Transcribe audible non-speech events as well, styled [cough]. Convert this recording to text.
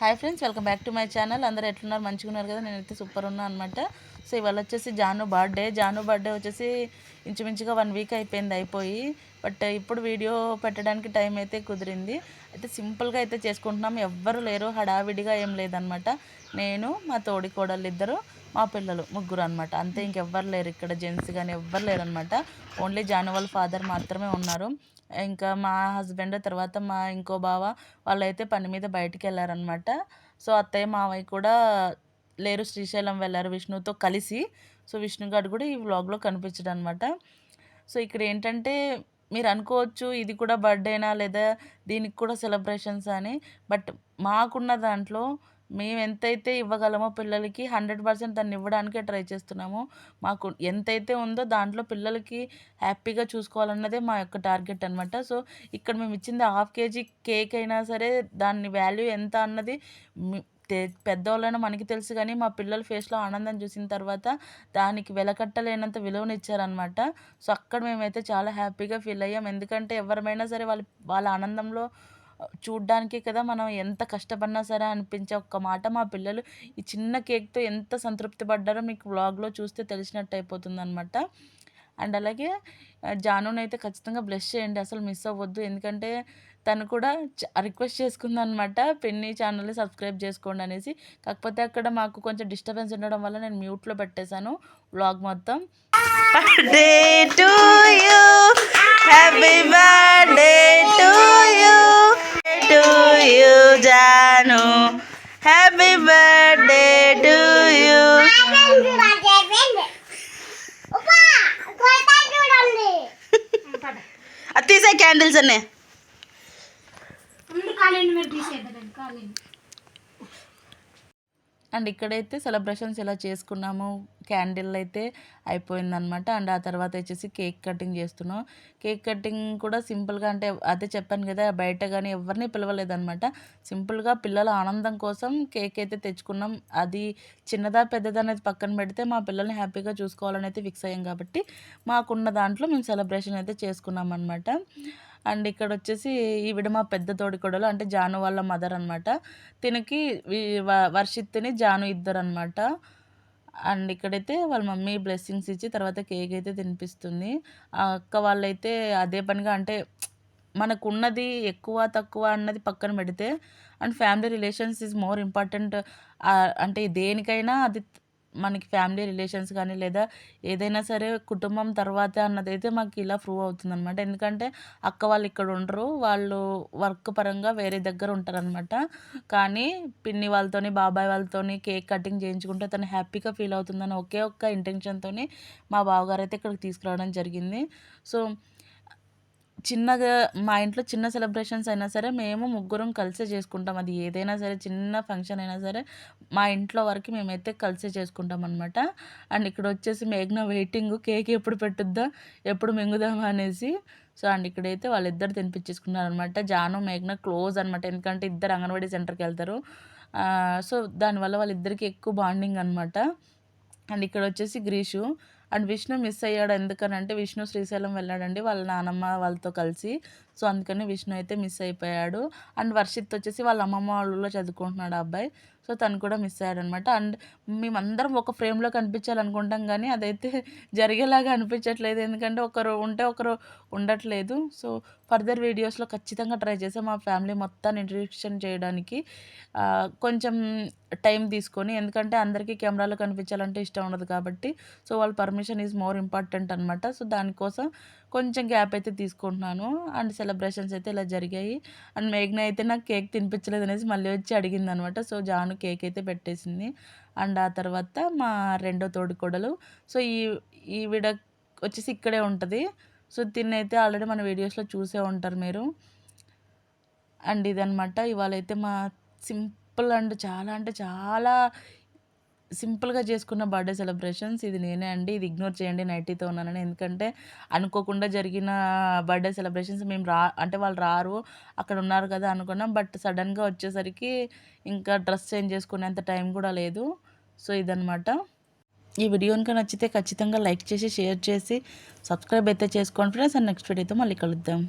Hi friends welcome back to my channel అందరూ ఎట్లున్నారు? మంచిగా ఉన్నారు కదా? నేనైతే సూపర్ ఉన్నా అనమాట సో ఇవాళ వచ్చేసి జాను బర్త్డే జాను బర్త్డే వచ్చేసి ఇంచుమించుగా వన్ వీక్ అయిపోయింది అయిపోయి. బట్ ఇప్పుడు వీడియో పెట్టడానికి టైం అయితే కుదిరింది. అయితే సింపుల్గా అయితే చేసుకుంటున్నాం. ఎవ్వరు లేరు హడావిడిగా ఏం లేదనమాట నేను మా తోడి కోడళ్ళు ఇద్దరు మా పిల్లలు ముగ్గురు అనమాట అంతే ఇంకెవ్వరు లేరు ఇక్కడ. జెంట్స్ కానీ ఎవ్వరు లేరు అనమాట ఓన్లీ జాను వాళ్ళ ఫాదర్ మాత్రమే ఉన్నారు. ఇంకా మా హస్బెండ్ తర్వాత మా ఇంకో బావ వాళ్ళైతే పని మీద బయటికి వెళ్ళారనమాట సో అత్తయ్య మావయ్య కూడా లేరు శ్రీశైలం వెళ్ళారు విష్ణుతో కలిసి. సో విష్ణుగాడు కూడా ఈ వ్లాగ్లో కనిపించడం అనమాట సో ఇక్కడ ఏంటంటే మీరు అనుకోవచ్చు ఇది కూడా బర్త్డేనా లేదా దీనికి కూడా సెలబ్రేషన్స్ అని. బట్ మాకున్న దాంట్లో మేము ఎంతైతే ఇవ్వగలమో పిల్లలకి హండ్రెడ్ పర్సెంట్ దాన్ని ఇవ్వడానికే ట్రై చేస్తున్నాము. మాకు ఎంతైతే ఉందో దాంట్లో పిల్లలకి హ్యాపీగా చూసుకోవాలన్నదే మా యొక్క టార్గెట్ అనమాట సో ఇక్కడ మేము ఇచ్చింది హాఫ్ కేజీ కేక్ అయినా సరే దాని వాల్యూ ఎంత అన్నది పెద్దవాళ్ళైనా మనకి తెలుసు కానీ మా పిల్లల ఫేస్లో ఆనందం చూసిన తర్వాత దానికి వెలకట్టలేనంత విలువనిచ్చారనమాట సో అక్కడ మేమైతే చాలా హ్యాపీగా ఫీల్ అయ్యాం. ఎందుకంటే ఎవరమైనా సరే వాళ్ళ వాళ్ళ ఆనందంలో చూడ్డానికే కదా మనం ఎంత కష్టపడినా సరే అనిపించే ఒక్క మాట మా పిల్లలు ఈ చిన్న కేక్తో ఎంత సంతృప్తి పడ్డారో మీకు వ్లాగ్లో చూస్తే తెలిసినట్టు అయిపోతుంది అనమాట అండ్ అలాగే జానుని అయితే ఖచ్చితంగా బ్లెస్ చేయండి. అసలు మిస్ అవ్వద్దు. ఎందుకంటే తను కూడా రిక్వెస్ట్ చేసుకుంది అనమాట పెన్ని ఛానల్ని సబ్స్క్రైబ్ చేసుకోండి అనేసి. కాకపోతే అక్కడ మాకు కొంచెం డిస్టర్బెన్స్ ఉండడం వల్ల నేను మ్యూట్లో పెట్టేశాను వ్లాగ్ మొత్తం. Birthday to you happy birthday to you to you Janu happy birthday to you అది తీసే క్యాండిల్స్ అన్నీ అండ్ ఇక్కడైతే సెలబ్రేషన్స్ ఎలా చేసుకున్నాము క్యాండిల్ అయితే అయిపోయిందనమాట అండ్ ఆ తర్వాత వచ్చేసి కేక్ కటింగ్ చేస్తున్నాం. కేక్ కటింగ్ కూడా సింపుల్గా అంటే అదే చెప్పాను కదా బయట కానీ ఎవరిని పిలవలేదనమాట సింపుల్గా పిల్లల ఆనందం కోసం కేక్ అయితే తెచ్చుకున్నాం. అది చిన్నదా పెద్దదా అనేది పక్కన పెడితే మా పిల్లల్ని హ్యాపీగా చూసుకోవాలని అయితే ఫిక్స్ అయ్యాం కాబట్టి మాకున్న దాంట్లో మేము సెలబ్రేషన్ అయితే చేసుకున్నాం అనమాట అండ్ ఇక్కడ వచ్చేసి ఈవిడ మా పెద్ద తోడికోడలు అంటే జాను వాళ్ళ మదర్ అనమాట తినకి వర్షిత్తుని జాను ఇద్దరు అనమాట అండ్ ఇక్కడైతే వాళ్ళ మమ్మీ బ్లెస్సింగ్స్ ఇచ్చి తర్వాత కేక్ అయితే తినిపిస్తుంది. ఆ అక్క వాళ్ళైతే అదే పనిగా అంటే మనకున్నది ఎక్కువ తక్కువ అన్నది పక్కన పెడితే and family relations is more important. అంటే దేనికైనా అది మనకి ఫ్యామిలీ రిలేషన్స్ కానీ లేదా ఏదైనా సరే కుటుంబం తర్వాత అన్నదైతే మాకు ఇలా ప్రూవ్ అవుతుందనమాట ఎందుకంటే అక్క వాళ్ళు ఇక్కడ ఉండరు వాళ్ళు వర్క్ పరంగా వేరే దగ్గర ఉంటారనమాట కానీ పిన్ని వాళ్ళతోని బాబాయ్ వాళ్ళతోని కేక్ కటింగ్ చేయించుకుంటే తను హ్యాపీగా ఫీల్ అవుతుందని ఒకే ఒక్క ఇంటెన్షన్తో మా బావగారు అయితే ఇక్కడికి తీసుకురావడం జరిగింది. సో చిన్నగా మా ఇంట్లో చిన్న సెలబ్రేషన్స్ అయినా సరే మేము ముగ్గురం కలిసే చేసుకుంటాం. అది ఏదైనా సరే చిన్న ఫంక్షన్ అయినా సరే మా ఇంట్లో వరకు మేమైతే కలిసే చేసుకుంటాం అనమాట అండ్ ఇక్కడ వచ్చేసి మేఘ్న వెయిటింగ్ కేక్ ఎప్పుడు పెట్టుద్దా ఎప్పుడు మింగుదామా అనేసి. సో అండ్ ఇక్కడైతే వాళ్ళిద్దరు తినిపించేసుకున్నారు అనమాట జాను మేఘ్న క్లోజ్ అనమాట ఎందుకంటే ఇద్దరు అంగన్వాడీ సెంటర్కి వెళ్తారు. సో దానివల్ల వాళ్ళిద్దరికి ఎక్కువ బాండింగ్ అనమాట అండ్ ఇక్కడ వచ్చేసి గ్రీషు. అండ్ విష్ణు మిస్ అయ్యాడు ఎందుకనంటే విష్ణు శ్రీశైలం వెళ్ళాడండి వాళ్ళ నానమ్మ వాళ్ళతో కలిసి. సో అందుకని విష్ణు అయితే మిస్ అయిపోయాడు. అండ్ వర్షిత్ వచ్చేసి వాళ్ళ అమ్మమ్మ వాళ్ళలో చదువుకుంటున్నాడు అబ్బాయి. సో తను కూడా మిస్ అయ్యాడు అనమాట అండ్ మేమందరం ఒక ఫ్రేమ్లో కనిపించాలనుకుంటాం కానీ అదైతే [laughs] జరిగేలాగా అనిపించట్లేదు. ఎందుకంటే ఒకరు ఉంటే ఒకరు ఉండట్లేదు. సో ఫర్దర్ వీడియోస్లో ఖచ్చితంగా ట్రై చేసాం మా ఫ్యామిలీ మొత్తాన్ని ఇంట్రడక్షన్ చేయడానికి కొంచెం టైం తీసుకొని ఎందుకంటే అందరికీ కెమెరాలో కనిపించాలంటే ఇష్టం ఉండదు కాబట్టి. సో వాళ్ళ పర్మిషన్ ఈజ్ మోర్ ఇంపార్టెంట్ అనమాట సో దానికోసం కొంచెం గ్యాప్ అయితే తీసుకుంటున్నాను. అండ్ సెలబ్రేషన్స్ అయితే ఇలా జరిగాయి. అండ్ మేఘ్న అయితే నాకు కేక్ తినిపించలేదు అనేసి మళ్ళీ వచ్చి అడిగింది అనమాట సో జాను కేక్ అయితే పెట్టేసింది. అండ్ ఆ తర్వాత మా రెండో తోడుకోడలు. సో ఈ ఈవిడ వచ్చేసి ఇక్కడే ఉంటుంది. సో దీన్ని అయితే ఆల్రెడీ మన వీడియోస్లో చూసే ఉంటారు మీరు. అండ్ ఇదనమాట. ఇవాళ అయితే మా సింపుల్ అండ్ చాలా అంటే చాలా సింపుల్గా చేసుకున్న బర్త్డే సెలబ్రేషన్స్ ఇది నేనే అండి ఇది ఇగ్నోర్ చేయండి నైటీతో ఉన్నానని. ఎందుకంటే అనుకోకుండా జరిగిన బర్త్డే సెలబ్రేషన్స్ మేము రా అంటే వాళ్ళు రారు అక్కడ ఉన్నారు కదా అనుకున్నాం. బట్ సడన్గా వచ్చేసరికి ఇంకా డ్రెస్ చేంజ్ చేసుకునేంత టైం కూడా లేదు. సో ఇదనమాట ఈ వీడియో కనుక నచ్చితే ఖచ్చితంగా లైక్ చేసి షేర్ చేసి సబ్స్క్రైబ్ అయితే చేసుకోండి ఫ్రెండ్స్. అండ్ నెక్స్ట్ వీడియోతో మళ్ళీ కలుద్దాం.